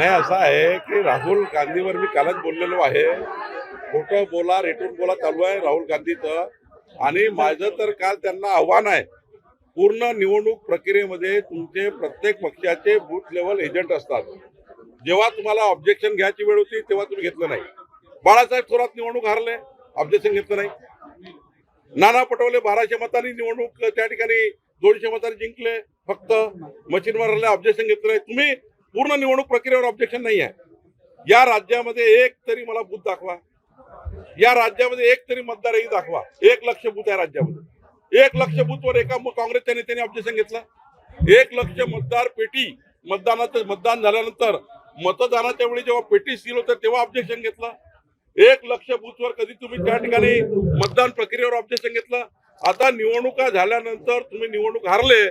नाही असं आहे की राहुल गांधीवर मी कालच बोललेलो आहे. खोटं बोला रेटून बोला चालू आहे राहुल गांधीचं. आणि माझं तर काल त्यांना आव्हान आहे. पूर्ण निवडणूक प्रक्रियेमध्ये तुमचे प्रत्येक पक्षाचे बूथ लेवल एजंट असतात. जेव्हा तुम्हाला ऑब्जेक्शन घ्यायची वेळ होती तेव्हा तुम्ही घेतलं नाही. बाळासाहेब थोरात निवडणूक हारले ऑब्जेक्शन घेतलं नाही. नाना पटोले बाराशे मतांनी निवडणूक त्या ठिकाणी दोनशे मतांनी जिंकले फक्त मशीनवर ऑब्जेक्शन घेतलं नाही. तुम्ही पूर्ण निवडणूक प्रक्रियेवर ऑब्जेक्शन नाही आहे या राज्यामध्ये एक तरी मला बूथ दाखवा. या राज्यामध्ये एक तरी मतदारही दाखवा. एक लक्ष बूथ आहे राज्यामध्ये. एक लक्ष बूथवर एका काँग्रेसच्या नेत्याने ऑब्जेक्शन घेतलं. एक लक्ष मतदार पेटी मतदानाचं मतदान झाल्यानंतर मतदानाच्या वेळी जेव्हा पेटी सील होतं तेव्हा ऑब्जेक्शन घेतलं. एक लक्ष बूथवर कधी तुम्ही त्या ठिकाणी मतदान प्रक्रियेवर ऑब्जेक्शन घेतलं. आता निवडणुका झाल्यानंतर तुम्ही निवडणूक हारले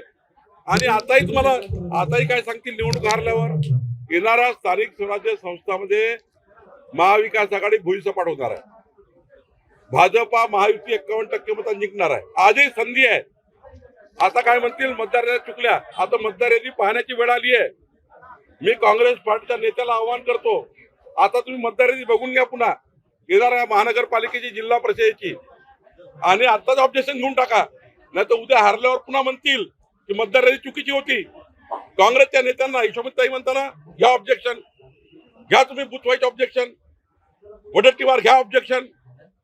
आणि आताही तुम्हाला आताही काय सांगतील निवडणूक हारल्यावर? येणाऱ्या स्थानिक स्वराज्य संस्थामध्ये महाविकास आघाडी भुईसपाट होणार आहे. भाजपा महायुती एक्कावन्न टक्के मतात जिंकणार आहे. आजही संधी आहे. आता काय म्हणतील? मतदार याद्या चुकल्या. आता मतदार यादी पाहण्याची वेळ आली आहे. मी काँग्रेस पार्टीच्या नेत्याला आवाहन करतो. आता तुम्ही मतदार यादी बघून घ्या पुन्हा. येणाऱ्या महानगरपालिकेची जिल्हा परिषदेची. आणि आताच ऑब्जेक्शन घेऊन टाका. नाही तर उद्या हारल्यावर पुन्हा म्हणतील ही मतदार यादी चुकीची होती. काँग्रेसच्या नेत्यांना हिशोबताई म्हणताना घ्या ऑब्जेक्शन घ्या तुम्ही बुथ ऑब्जेक्शन वडट्टीवार घ्या ऑब्जेक्शन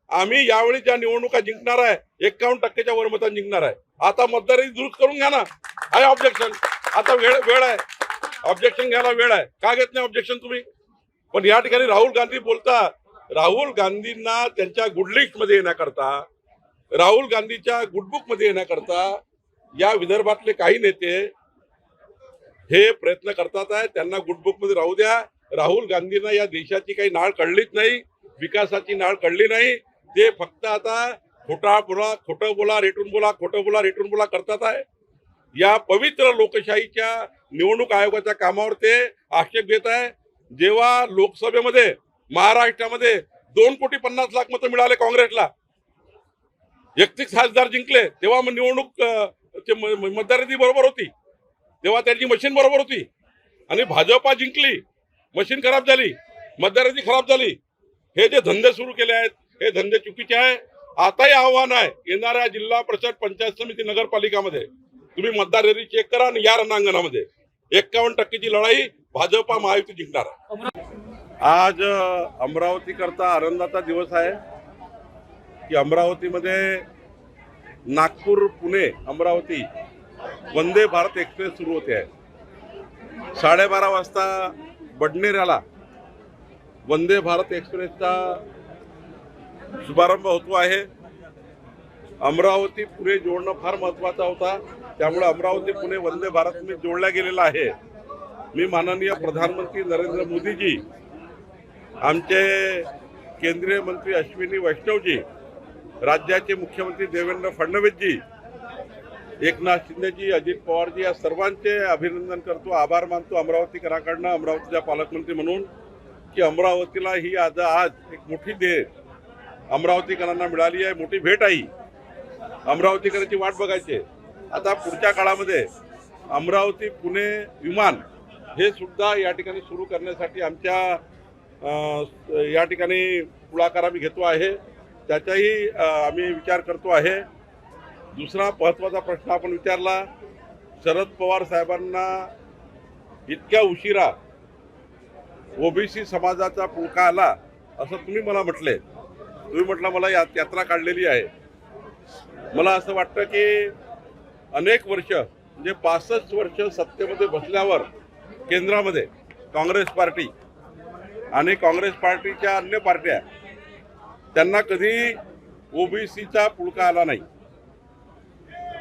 आम्ही यावेळी ज्या निवडणुका जिंकणार आहे एक्कावन्न टक्केच्या वर मतांनी जिंकणार आहे. आता मतदारी दुरुस्त करून घ्या ना. आहे ऑब्जेक्शन आता वेळ वेळ आहे. ऑब्जेक्शन घ्यायला वेळ आहे. का घेत नाही ऑब्जेक्शन तुम्ही? पण या ठिकाणी राहुल गांधी बोलता राहुल गांधींना त्यांच्या गुडमध्ये येण्याकरता राहुल गांधीच्या गुडबुकमध्ये येण्याकरता या विदर्भातले काही नेते हे प्रयत्न करतात आहे. त्यांना गुडबुकमध्ये राहू द्या. राहुल गांधींना या देशाची काही नाळ कळलीच नाही विकासाची नाळ कळली नाही. ते फक्त आता खोटा बोला खोटं बोला रेटून बोला खोटं बोला रेटून बोला करतात आहे. या पवित्र लोकशाहीच्या निवडणूक आयोगाच्या कामावर ते आक्षेप घेत आहे. जेव्हा लोकसभेमध्ये महाराष्ट्रामध्ये दोन कोटी पन्नास लाख मतं मिळाले काँग्रेसला एकतीस खासदार जिंकले तेव्हा मग निवडणूक ते म- बरोबर होती. तेव्हा त्यांची मशीन बरोबर होती. आणि भाजपा जिंकली. मशीन खराब झाली. मतदारांची खराब झाली. हे जे धंदे सुरू केले आहेत हे धंदे चुकीचे आहे. आताही आव्हान आहे. येणाऱ्या जिल्हा परिषद पंचायत समिती नगरपालिकामध्ये तुम्ही मतदार यादी चेक करा आणि या रणांगणामध्ये. एक्कावन्न टक्केची लढाई भाजपा महायुती जिंकणार आहे. आज अमरावती करता आनंदाचा दिवस आहे. की अमरावतीमध्ये नागपूर पुणे अमरावती वंदे भारत एक्सप्रेस सुरू होते आहे. साडेबारा वाजता बडनेऱ्याला वंदे भारत एक्सप्रेसचा शुभारंभ होतो आहे. अमरावती पुणे जोडणं फार महत्त्वाचा होता. त्यामुळे अमरावती पुणे वंदे भारत मी जोडला गेलेला आहे. मी माननीय प्रधानमंत्री नरेंद्र मोदीजी आमचे केंद्रीय मंत्री अश्विनी वैष्णवजी राज्याचे मुख्यमंत्री देवेंद्र फडणवीसजी एकनाथ शिंदेजी अजित पवारजी या सर्वांचे अभिनंदन करतो आभार मानतो. अमरावतीकरांकडनं अमरावतीच्या पालकमंत्री म्हणून की अमरावतीला ही आज आज एक मोठी दे अमरावतीकरांना मिळाली आहे मोठी भेट आहे अमरावतीकरांची वाट बघायची आता पुढच्या काळामध्ये अमरावती पुणे विमान हे सुद्धा या ठिकाणी सुरू करण्यासाठी आमच्या या ठिकाणी पुढाकार आम्ही घेतो आहे. त्याचाही आम्ही विचार करतो आहे. दुसरा महत्त्वाचा प्रश्न आपण विचारला शरद पवार साहेबांना इतक्या उशिरा ओबीसी समाजाचा पुळका आला असं तुम्ही मला म्हटले. तुम्ही म्हटलं मला या यात्रा काढलेली आहे. मला असं वाटतं की अनेक वर्ष म्हणजे पासष्ट वर्ष सत्तेमध्ये बसल्यावर केंद्रामध्ये काँग्रेस पार्टी आणि काँग्रेस पार्टीच्या अन्य पार्ट्या त्यांना कधी ओबीसीचा पुळका आला नाही.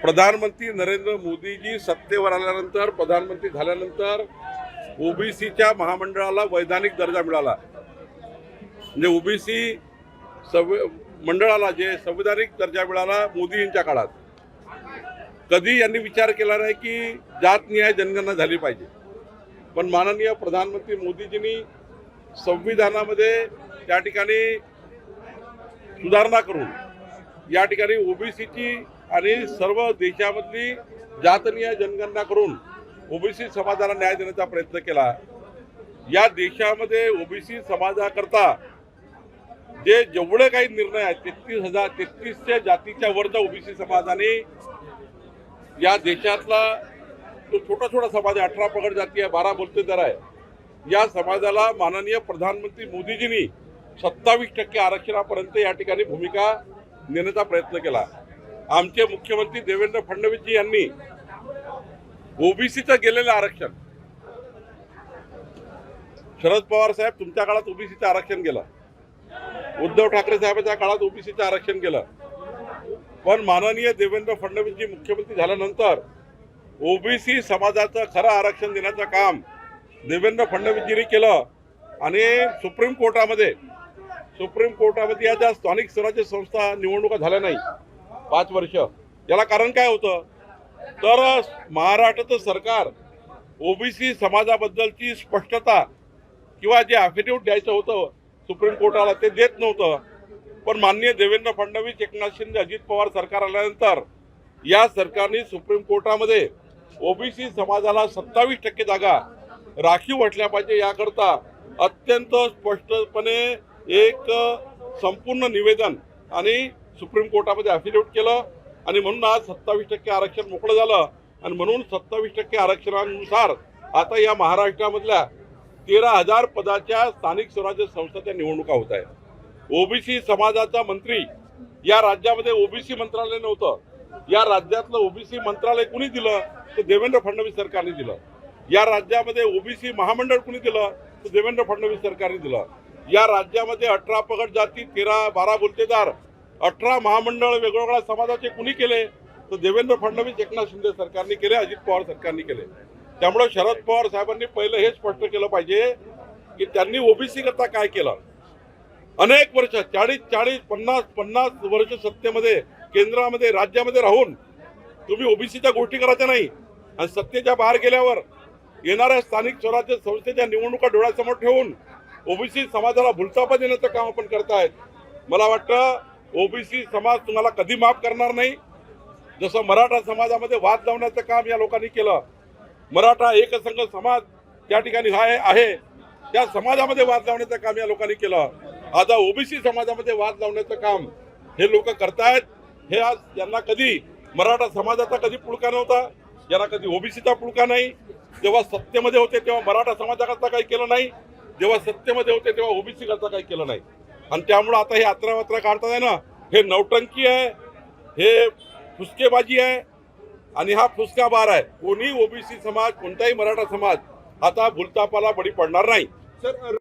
प्रधानमंत्री नरेंद्र मोदीजी सत्तेवर आल्यानंतर प्रधानमंत्री झाल्यानंतर ओबीसीच्या महामंडळाला वैधानिक दर्जा मिळाला. म्हणजे ओबीसी संव मंडळाला जे संविधानिक दर्जा मिळाला मोदी यांच्या काळात. कधी यांनी विचार केला नाही की जातनिहाय जनगणना झाली पाहिजे. पण माननीय प्रधानमंत्री मोदीजींनी संविधानामध्ये त्या ठिकाणी सुधारणा करून या ठिकाणी ओबीसीची आणि सर्व देशामधली जातनीय जनगणना करून ओबीसी समाजाला न्याय देण्याचा प्रयत्न केला. या देशामध्ये ओबीसी समाजाकरता जे जेवढे काही निर्णय आहेत तेहतीस हजार तेहतीसच्या जातीच्या वरचा ओबीसी समाजाने या देशातला तो छोटा छोटा समाज आहे अठरा पगड जाती आहे बारा बोलतेदार आहे. या समाजाला माननीय प्रधानमंत्री मोदीजींनी सत्तावीस टक्के आरक्षणापर्यंत या ठिकाणी भूमिका नेण्याचा प्रयत्न केला. आमचे मुख्यमंत्री देवेंद्र फडणवीसजी यांनी ओबीसीचं गेलेलं आरक्षण. शरद पवार साहेब तुमच्या काळात ओबीसीचं आरक्षण गेलं. उद्धव ठाकरे साहेबांच्या काळात ओबीसीचं आरक्षण केलं पण माननीय देवेंद्र फडणवीसजी मुख्यमंत्री झाल्यानंतर ओबीसी समाजाचं खरं आरक्षण देण्याचं काम देवेंद्र फडणवीसजींनी केलं. आणि सुप्रीम कोर्टामध्ये सुप्रीम कोर्टामध्ये या ज्या स्थानिक स्वराज्य संस्था निवडणुका झाल्या नाही पाच वर्ष याला कारण काय होतं? तर महाराष्ट्राचं सरकार ओबीसी समाजाबद्दलची स्पष्टता किंवा जे अफिडेव्हिट द्यायचं होतं सुप्रीम कोर्टाला ते देत नव्हतं. पण माननीय देवेंद्र फडणवीस एकनाथ शिंदे अजित पवार सरकार आल्यानंतर या सरकारने सुप्रीम कोर्टामध्ये ओबीसी समाजाला सत्तावीस टक्के जागा राखीव वाटल्या पाहिजे याकरता अत्यंत स्पष्टपणे एक संपूर्ण निवेदन आणि सुप्रीम कोर्टामध्ये ॲफिडेविट केलं आणि म्हणून आज सत्तावीस टक्के आरक्षण मोकळं झालं आणि म्हणून सत्तावीस टक्के आरक्षणानुसार आता या महाराष्ट्रामधल्या तेरा हजार पदाच्या स्थानिक स्वराज्य संस्थाच्या निवडणुका होत आहेत. ओबीसी समाजाचा मंत्री या राज्यामध्ये ओबीसी मंत्रालय नव्हतं. या राज्यातलं ओबीसी मंत्रालय कुणी दिलं? तर देवेंद्र फडणवीस सरकारने दिलं. या राज्यामध्ये ओबीसी महामंडळ कुणी दिलं? तर देवेंद्र फडणवीस सरकारने दिलं. या राज्यामध्ये अठरा पगड जाती तेरा बारा बोलतेदार अठरा महामंडळ वेगवेगळ्या समाजाचे कुणी केले? तर देवेंद्र फडणवीस एकनाथ शिंदे सरकारने केले अजित पवार सरकारने केले. त्यामुळे शरद पवार साहेबांनी पहिलं हे स्पष्ट केलं पाहिजे की त्यांनी ओबीसी करता काय केलं? अनेक वर्ष चाळीस चाळीस पन्नास पन्नास वर्ष सत्तेमध्ये केंद्रामध्ये राज्यामध्ये राहून तुम्ही ओबीसीच्या गोष्टी करायच्या नाही. आणि सत्तेच्या बाहेर गेल्यावर येणाऱ्या स्थानिक स्वराज्य संस्थेच्या निवडणुका डोळ्यासमोर ठेवून ओबीसी समाजाला भुलतापा देण्याचं काम आपण करतायत. मला वाटतं ओबीसी समाज तुम्हाला कधी माफ करणार नाही. जसं मराठा समाजामध्ये वाद लावण्याचं काम या लोकांनी केलं. मराठा एकसंघ समाज त्या ठिकाणी आहे आहे. त्या समाजामध्ये वाद लावण्याचं काम या लोकांनी केलं. आता ओबीसी समाजामध्ये वाद लावण्याचं काम हे लोक करतायत. हे आज यांना कधी मराठा समाजाचा कधी पुळका नव्हता. यांना कधी ओबीसीचा पुळका नाही. जेव्हा सत्तेमध्ये होते तेव्हा मराठा समाजाकरता काही केलं नाही. जेव्हा सत्तेमध्ये होते तेव्हा ओबीसी करता काही केलं नाही. आणि त्यामुळं आता हे अत्रा वत्रा काढताय ना हे नौटंकी आहे हे फुसकेबाजी आहे आणि हा फुसका बार आहे. कोणी ओबीसी समाज कोणताही मराठा समाज आता भूलतापाला बळी पडणार नाही. सर